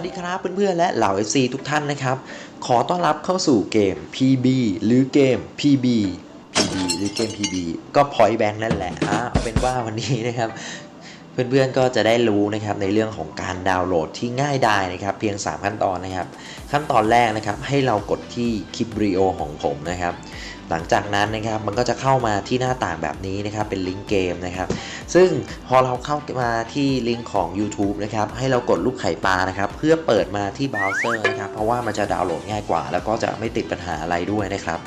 วัสดีครับเพื่อนๆและเหล่า FC ทุกท่านนะครับ ขอต้อนรับเข้าสู่เกม PB หรือเกม PB PB หรือเกม PB ก็ Point Bank นั่นแหละอะเอาเป็นว่าวันนี้นะครับ เพื่อนๆก็จะได้รู้นะครับในเรื่องของการดาวน์โหลดที่ง่ายดายนะครับ เพียง 3 ขั้นตอนนะครับ ขั้นตอนแรกนะครับ ให้เรากดที่คลิปวิดีโอของผมนะครับ หลังจากนั้นนะครับมันก็จะเข้ามาที่หน้าต่างแบบนี้นะครับ เป็นลิงก์เกมนะครับ ซึ่งพอเราเข้ามาที่ลิงก์ของ YouTube นะครับ ให้เรากดลูกไข่ปลานะครับ เพื่อเปิดมาที่เบราว์เซอร์นะครับเพราะว่ามันจะดาวน์โหลดง่ายกว่า แล้วก็จะไม่ติดปัญหาอะไรด้วยนะครับ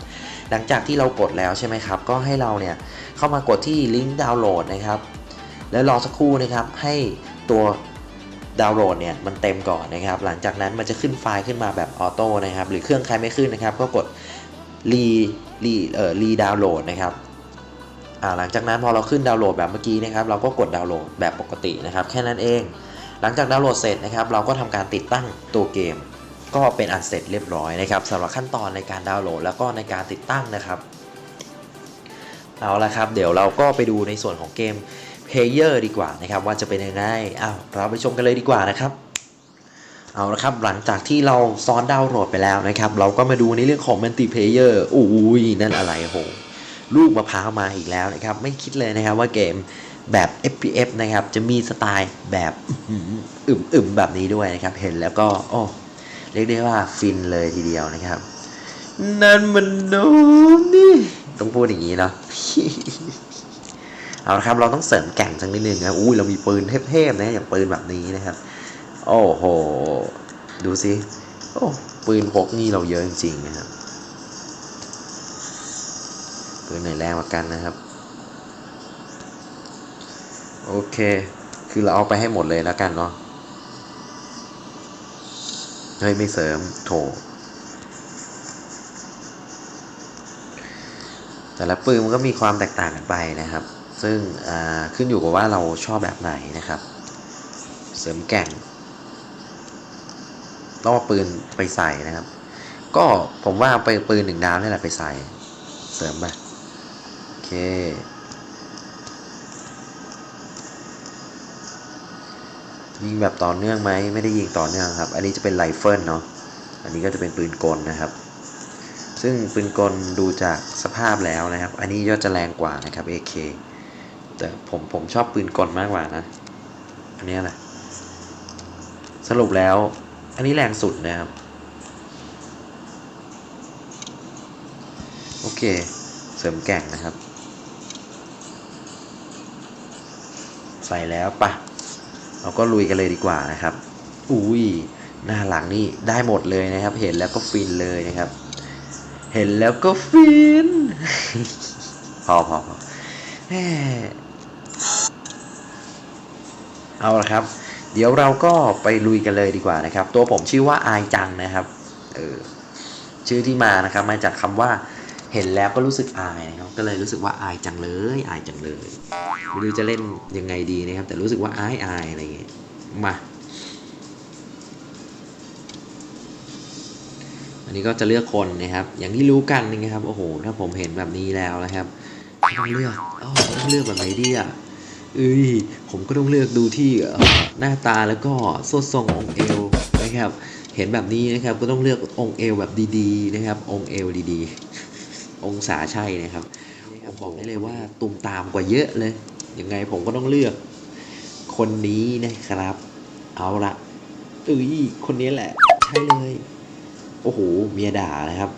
หลังจากที่เรากดแล้วใช่ไหมครับ ก็ให้เราเนี่ยเข้ามากดที่ลิงก์ดาวน์โหลดนะครับ แล้วรอสักครู่นะครับให้ตัวดาวน์โหลดเนี่ยมันเต็มก่อนนะครับ หลังจากนั้นมันจะขึ้นไฟล์ขึ้นมาแบบออโต้นะครับ หรือเครื่องใครไม่ขึ้นนะครับ ก็กดรีรีเอ่อรีดาวน์โหลดนะครับอ่าหลังจากนั้นพอเราขึ้นดาวน์โหลดแบบเมื่อกี้นะครับ เราก็กดดาวน์โหลดแบบปกตินะครับ แค่นั้นเอง หลังจากดาวน์โหลดเสร็จนะครับเราก็ทำการติดตั้งตัวเกม ก็เป็นอันเสร็จเรียบร้อยนะครับสำหรับขั้นตอนในการดาวน์โหลด แล้วก็ในการติดตั้งนะครับเอาละครับ เดี๋ยวเราก็ไปดูในส่วนของเกมเพลเยอร์ดีกว่านะครับว่าจะเป็นยังไงอ้าวเราไปชมกันเลยดีกว่านะครับเอาละครับหลังจากที่เราซ้อนดาวน์โหลดไปแล้วนะครับ เราก็มาดูในเรื่องของมัลติเพลเยอร์อุ้ยนั่นอะไรโหลูกมะพร้าวมาอีกแล้วนะครับ ไม่คิดเลยนะครับว่าเกม แบบ FPS นะครับ จะมีสไตล์แบบอึมๆแบบนี้ด้วยนะครับ เห็นแล้วก็โอ้เรียกได้ว่าฟินเลยทีเดียวนะครับ นั่นมันโนมนี่ต้องพูดอย่างนี้เนาะเอาละครับเราต้องเสริมแก่งสักนิดนึงนะอุ้ยเรามีปืนเทพๆนะอย่างปืนแบบนี้นะครับ โอ้โห ดูสิโอ้ปืนพกนี่เราเยอะจริงๆนะครับปืนไหนแรงกว่ากันนะครับ โอเค คือเราเอาไปให้หมดเลยแล้วกันเนาะเฮ้ยไม่เสริมโถแต่ละปืนมันก็มีความแตกต่างกันไปนะครับ ซึ่งขึ้นอยู่กับว่าเราชอบแบบไหนนะครับ เสริมแก่งต้องเอาปืนไปใส่นะครับ ก็ผมว่าไปปืนหนึ่งดาวนี่แหละไปใส่ เสริมไปโอเค ยิงแบบต่อเนื่องไหมไม่ได้ยิงต่อเนื่องครับ อันนี้จะเป็นไรเฟิลเนาะอันนี้ก็จะเป็นปืนกลนะครับ ซึ่งปืนกลดูจากสภาพแล้วนะครับ อันนี้ก็จะแรงกว่านะครับ AK แต่ผมผมชอบปืนกลมากกว่านะ อันนี้แหละสรุปแล้ว อันนี้แรงสุดนะครับ โอเค เสริมแก่งนะครับ ใส่แล้วปะ เราก็ลุยกันเลยดีกว่านะครับ อุ้ยหน้าหลังนี่ได้หมดเลยนะครับ เห็นแล้วก็ฟินเลยนะครับ เห็นแล้วก็ฟิน พอพอพอเอาละครับ เดี๋ยวเราก็ไปลุยกันเลยดีกว่านะครับ ตัวผมชื่อว่าอายจังนะครับ เออชื่อที่มานะครับ มาจากคำว่า เห็นแล้วก็รู้สึกอายนะครับ ก็เลยรู้สึกว่าอายจังเลย อายจังเลยไม่รู้จะเล่นยังไงดีนะครับ แต่รู้สึกว่าอายอายอะไรอย่างเงี้ย มา อันนี้ก็จะเลือกคนนะครับ อย่างที่รู้กันนะครับ โอ้โห ถ้าผมเห็นแบบนี้แล้วนะครับต้องเลือกอ๋อต้องเลือกแบบไหนดีอะเอ้ย ผมก็ต้องเลือกดูที่หน้าตาแล้วก็สวดทรงองเอวนะครับ เห็นแบบนี้นะครับ ก็ต้องเลือกองเอวแบบดีๆนะครับ องเอวดีๆ องศาใช่นะครับผมบอกได้เลยว่าตุมตามกว่าเยอะเลย ยังไงผมก็ต้องเลือก คนนี้นะครับ เอาละเอ้ยคนนี้แหละ ใช่เลย โอ้โห เมียด่านะครับ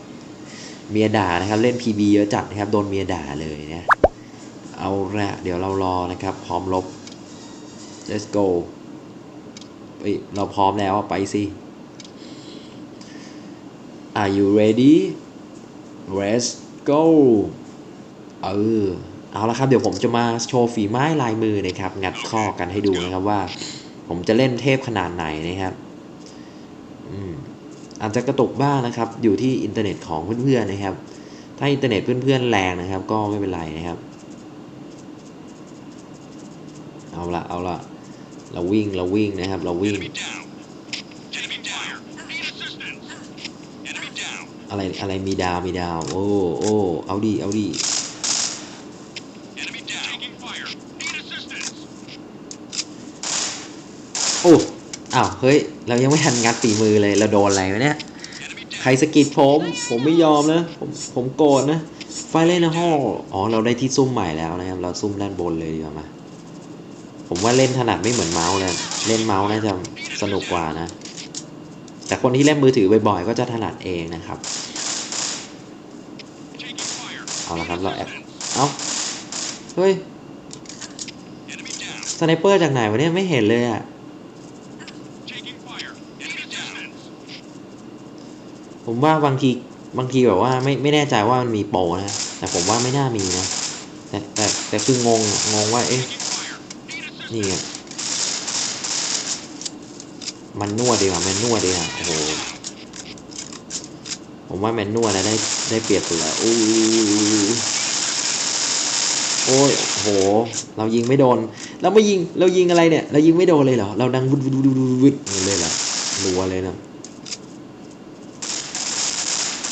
เมียด่านะครับ เล่น PB เยอะจัดนะครับ โดนเมียด่าเลยนะ เอาละเดี๋ยวเรารอนะครับ พร้อมลบ let's go เอ้ยเราพร้อมแล้วไปสิ are you ready let's go เออเอาละครับ เดี๋ยวผมจะมาโชว์ฝีไม้ลายมือนะครับ งัดข้อกันให้ดูนะครับว่า ผมจะเล่นเทพขนาดไหนนะครับอืมอาจจะกระตุกบ้างนะครับ อยู่ที่อินเทอร์เน็ตของเพื่อนๆนะครับ ถ้าอินเทอร์เน็ตเพื่อนๆแรงนะครับ ก็ไม่เป็นไรนะครับ เอาละเอาละเราวิ่งเราวิ่งนะครับ เราวิ่ง อะไรอะไรมีดาวมีดาว โอ้โอ้เอาดีเอาดี Enemy down. Taking fire. Need assistance. โอ้อ้าวเฮ้ยเรายังไม่ทันงัดฝีมือเลยเราโดนอะไรวะเนี่ย Enemy ใคร down. สะกิดผมผมไม่ยอมนะผมผมโกรธนะไฟเล่นในห้องอ๋อเราได้ที่ซุ่มใหม่แล้วนะครับเราซุ่มด้านบนเลยดีกว่ามาผมว่าเล่นถนัดไม่เหมือนเมาส์เลยเล่นเมาส์น่าจะสนุกกว่านะ แต่คนที่เล่นมือถือบ่อยๆ ก็จะถนัดเองนะครับ เอาละครับเราแอบเอ้าเฮ้ยสไนเปอร์จากไหนวะเนี่ยไม่เห็นเลยอะผมว่าบางทีบางทีแบบว่าไม่ไม่แน่ใจว่ามันมีโปรนะ แต่ผมว่าไม่น่ามีนะ แต่แต่แต่คืองงงงว่าเอ๊ะนี่ มันนวดดีกว่าแมนนวดดีกว่าโอ้โหผมว่าแมนนวดนะได้ได้เปรียบสุดแล้วอู้โอ้ยโห เรายิงไม่โดน เราไม่ยิง เรายิงอะไรเนี่ย เรายิงไม่โดนเลยเหรอ เราดังวุดวุดวุดวุดวุดวุดเลยเหรอรัวเลยนะ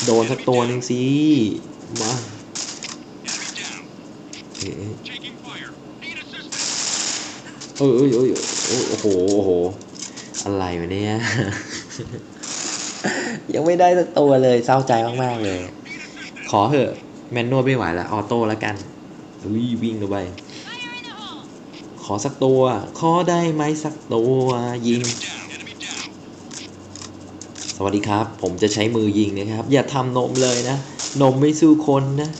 โดนสักตัวหนึ่งสิ มาเอ๊ะ Taking fire. Need assistance. เอ้ยเอ้ยเอ้ยเอ้ยโอ้โห โอ้โห อะไรวะเนี่ย ยังไม่ได้สักตัวเลยเศร้าใจมากๆเลย ขอเหอะ แมนนวดไม่ไหวแล้วออโต้แล้วกันอุ้ยวิ่งเข้าไป ขอสักตัว ขอได้ไหมสักตัวยิง Enemy down. Enemy down. สวัสดีครับ ผมจะใช้มือยิงนะครับ อย่าทำนมเลยนะ นมไม่สู้คนนะ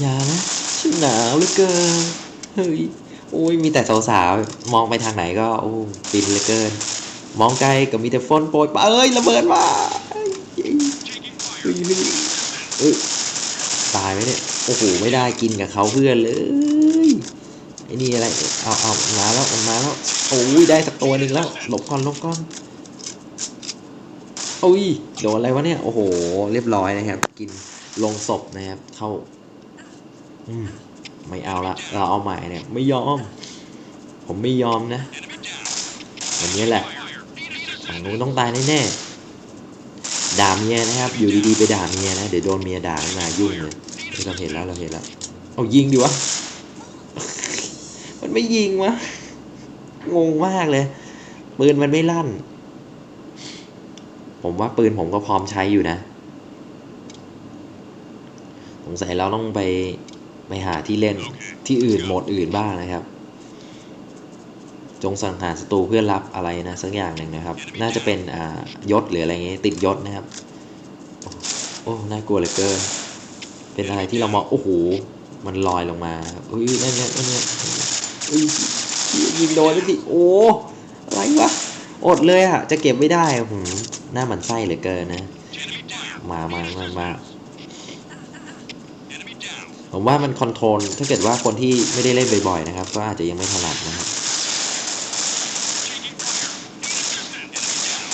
อย่านะฉันหนาวเหลือเกินเฮ้ยโอุ้ยมีแต่สาวๆ มองไปทางไหนก็โอ้ฟินเหลือเกิน มองไกลก็มีแต่ฝนโปรยปเอ้ยระเบิดมาเอ้ย Taking เฮ้ย fire. นี่เอ้ยตายไหมเนี่ยโอ้โหไม่ได้กินกับเขาเพื่อนเลยไอ้นี่อะไรเอาเอามาแล้วมาแล้วโอ้ยได้สักตัวหนึ่งแล้วหลบก่อนหลบก่อนโอ้ยโดนอะไรวะเนี่ยโอ้โห เรียบร้อยนะครับ กินลงศพนะครับเข้าอืม ไม่เอาละเราเอาใหม่เนี่ยไม่ยอม ผมไม่ยอมนะ Enemy down. วันนี้แหละฝั่งนู้นต้องตายแน่ๆด่าเมียนะครับ อยู่ดีๆไปด่าเมียนะเดี๋ยวโดนเมียด่าขึ้นมายุ่งเลยเราเห็นแล้วเราเห็นแล้วเอายิงดิวะ มันไม่ยิงวะ งงมากเลยปืนมันไม่ลั่น ผมว่าปืนผมก็พร้อมใช้อยู่นะ สงสัยเราต้องไป ไปหาที่เล่นที่อื่นโหมดอื่นบ้างนะครับ จงสังหารศัตรูเพื่อรับอะไรนะสักอย่างหนึ่งนะครับ น่าจะเป็นอ่ายศหรืออะไรเงี้ยติดยศนะครับ โอ้โอ้น่ากลัวเหลือเกินเป็นอะไรที่เรามองโอ้โหมันลอยลงมาเฮ้ยนั่นเนี่ยนั่นเนี่ยอ้ยยิงโดนแล้วสิโอ้อะไรวะอดเลยอะจะเก็บไม่ได้หืมหน้าหมันไส้เหลือเกินนะ มามามามา ผมว่ามันคอนโทรลถ้าเกิดว่าคนที่ไม่ได้เล่นบ่อยๆนะครับ ก็อาจจะยังไม่ถนัดนะครับ Taking fire. Need assistance. Enemy down.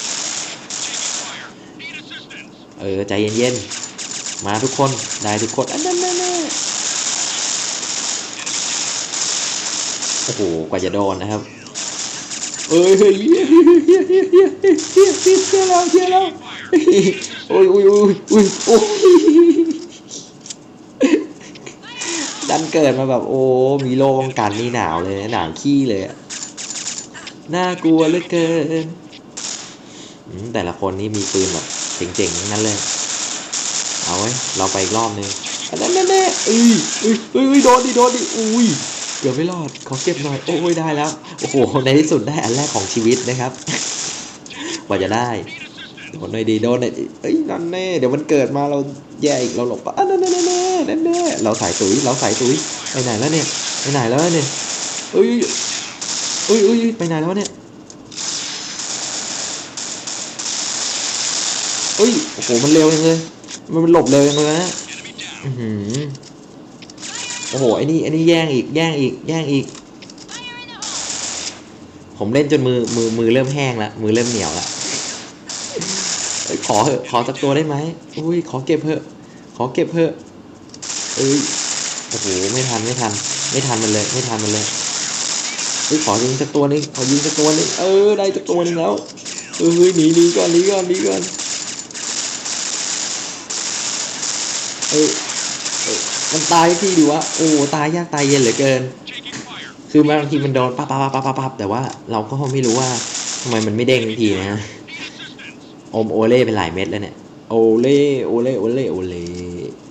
Taking fire. Need assistance. เออ ใจเย็นๆ มาทุกคน ได้ทุกคนอันนั้นแน่โอ้โห กว่าจะโดนนะครับ เอ้ยเฮ้ยเฮ้ยเฮ้ยเฮ้ยเฮ้ยเฮ้ยเฮ้ยเฮ้ยเฮ้ยเชื่อแล้วเชื่อแล้ว Taking fire. โอ้ยโอ้ยโอ้ยโอ้ยโอ้ยดั นเกิดมาแบบโอ้ มีโลป้องกันนี่หนาวเลยหนาวขี้เลยอะน่ากลัวเหลือเกินแต่ละคนนี่มีปืนแบบเจ๋งๆทั้งนั้นเลย เอาไว้เราไปอีกรอบนึงอันนั้นแน่ๆเอ้ยเอ้ยเอ้ยเอ้ยโดนดิโดนดิอุ้ยเกือบไม่รอดขอเก็บหน่อย โอ้ยได้แล้ว โอ้โห ในที่สุดได้อันแรกของชีวิตนะครับกว่าจะได้โดนหน่อยดีโดนหน่อยเอ้ยนั่นแน่ เดี๋ยวมันเกิดมาเราแย่อีกเราหลบปะอะนั่นแน่แน่ แน่แน่เราสายตุ๋ยเราสายตุ๋ยไปไหนแล้วเนี่ยไปไหนแล้วเนี่ยเอ้ยเอ้ยเอ้ยไปไหนแล้วเนี่ยเอ้ยโอ้โหมันเร็วยังเลยมันหลบเร็วยังเลยนะอือหือโอ้โหไอ้นี่ไอ้นี่แย่งอีกแย่งอีกแย่งอีก ผมเล่นจนมือมือมือเริ่มแห้งแล้วมือเริ่มเหนียวแล้วขอเหอะขอสักตัวได้ไหมอุ้ยขอเก็บเหอะขอเก็บเหอะ เอ้ยโอ้โหไม่ทันไม่ทัน ไม่ทันมันเลย ไม่ทันมันเลยเฮ้ยขอยิงสักตัวนึงขอยิงสักตัวนึงเออได้สักตัวนึงแล้วเออเฮ้ยหนีหนีก่อนหนีก่อนหนีก่อนเอ้ยเอ้ยมันตายทีดิวะโอ้ตายยากตายเย็นเหลือเกิน คือบางทีมันโดนปั๊บปั๊บปั๊บปั๊บปั๊บแต่ว่าเราก็ไม่รู้ว่าทำไมมันไม่เด้งทันทีนะฮะอมโอเล่เป็นหลายเม็ดแล้วเนี่ยโอเล่โอเล่โอเล่โอเล่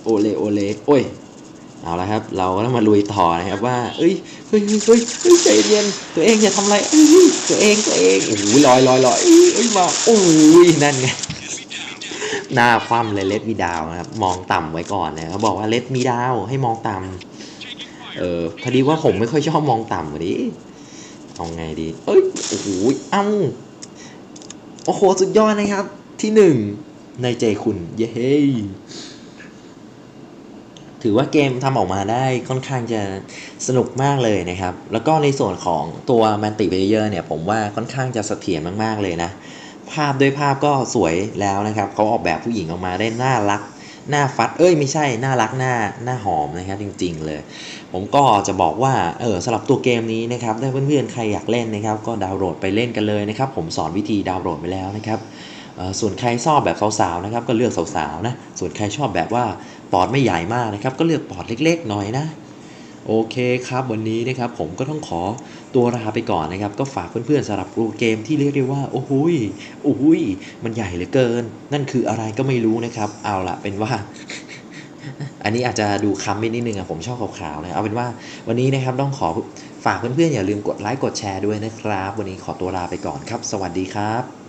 โอเล่โอเล่โอ้ยเอาละครับ เราก็ต้องมาลุยต่อนะครับว่า เอ้ยเฮ้ยเฮ้ยเฮ้ยใจเย็นตัวเองอย่าทำอะไรเอ้ยตัวเองตัวเองโอ้โหลอยลอยลอยเอ้ยมาโอ้ยนั่นไงหน้าคว่ำเลยเลดมีดาวนะครับมองต่ำไว้ก่อนนะเขาบอกว่าเลดมีดาวให้มองต่ำเออพอดีว่าผมไม่ค่อยชอบมองต่ำอะดิเอาไงดี เอ้ยโอ้โหเอ้าโอ้โหสุดยอดนะครับ ที่หนึ่งในใจคุณ เย้ ถือว่าเกมทำออกมาได้ค่อนข้างจะสนุกมากเลยนะครับ แล้วก็ในส่วนของตัวมัลติเพเยอร์เนี่ยผมว่าค่อนข้างจะเสถียรมากๆเลยนะ ภาพด้วยภาพก็สวยแล้วนะครับเขาออกแบบผู้หญิงออกมาได้น่ารักหน้าฟัด เอ้ยไม่ใช่ น่ารักหน้า หน้าหอมนะครับจริง ๆ เลย ผมก็จะบอกว่า เออสำหรับตัวเกมนี้นะครับ ถ้าเพื่อนๆ ใครอยากเล่นนะครับ ก็ดาวน์โหลดไปเล่นกันเลยนะครับ ผมสอนวิธีดาวน์โหลดไปแล้วนะครับ ส่วนใครชอบแบบสาวๆ นะครับ ก็เลือกสาวๆ นะ ส่วนใครชอบแบบว่า ปอดไม่ใหญ่มากนะครับ ก็เลือกปอดเล็กๆหน่อยนะ โอเคครับวันนี้นะครับผมก็ต้องขอตัวลาไปก่อนนะครับ ก็ฝากเพื่อนๆสำหรับรูเกมที่เรียกได้ว่าโอ้โหยโอ้โหยมันใหญ่เหลือเกิน นั่นคืออะไรก็ไม่รู้นะครับ เอาละเป็นว่าอันนี้อาจจะดูค้ำไปนิดนึงอะผมชอบขาวๆนะเอาเป็นว่าวันนี้นะครับต้องขอฝากเพื่อนๆอย่าลืมกดไลค์กดแชร์ด้วยนะครับ วันนี้ขอตัวลาไปก่อนครับ สวัสดีครับ